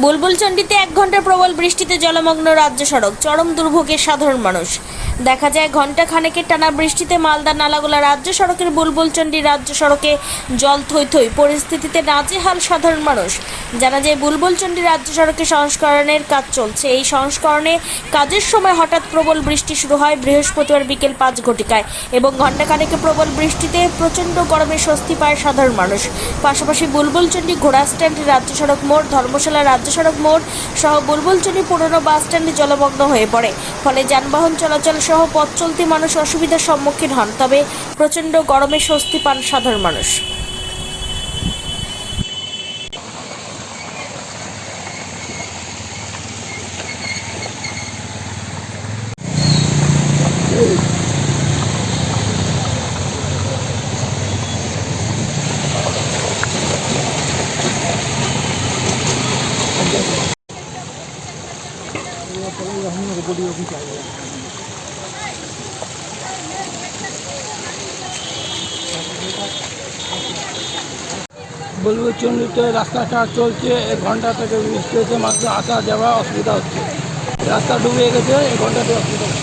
বুলবুলচন্ডিতে এক ঘণ্টার প্রবল বৃষ্টিতে জলমগ্ন রাজ্য সড়ক। চরম দুর্ভোগের সাধারণ মানুষ। দেখা যায় ঘণ্টা খানেকের টানা বৃষ্টিতে মালদা নালাগোলা রাজ্য সড়কের বুলবুলচন্ডি রাজ্য সড়কে জল থই থই। পরিস্থিতিতে নাজেহাল সাধারণ মানুষ। জানা যায় বুলবুলচন্ডি রাজ্য সড়কে সংস্করণের কাজ চলছে। এই সংস্করণে কাজের সময় হঠাৎ প্রবল বৃষ্টি শুরু হয় বৃহস্পতিবার বিকেল পাঁচ ঘটিকায় এবং ঘণ্টাখানেকে প্রবল বৃষ্টিতে প্রচণ্ড গরমে স্বস্তি পায় সাধারণ মানুষ। পাশাপাশি বুলবুলচন্ডি ঘোড়া স্ট্যান্ড রাজ্য সড়ক মোড় ধর্মশালা রাজ্য সড়ক মোড় সহ বুলবুলচুরি পুরনো বাস স্ট্যান্ডে জলমগ্ন হয়ে পড়ে। ফলে যানবাহন চলাচল সহ পথ চলতি মানুষ অসুবিধার সম্মুখীন হন, তবে প্রচণ্ড গরমে স্বস্তি পান সাধারণ মানুষ। বলব রাস্তাটা চলছে, এক ঘণ্টা থেকে বৃষ্টি হচ্ছে, মাত্র আসা যাওয়া অসুবিধা হচ্ছে রাস্তা ডুবে গেছে, এক ঘন্টাতে অসুবিধা হচ্ছে।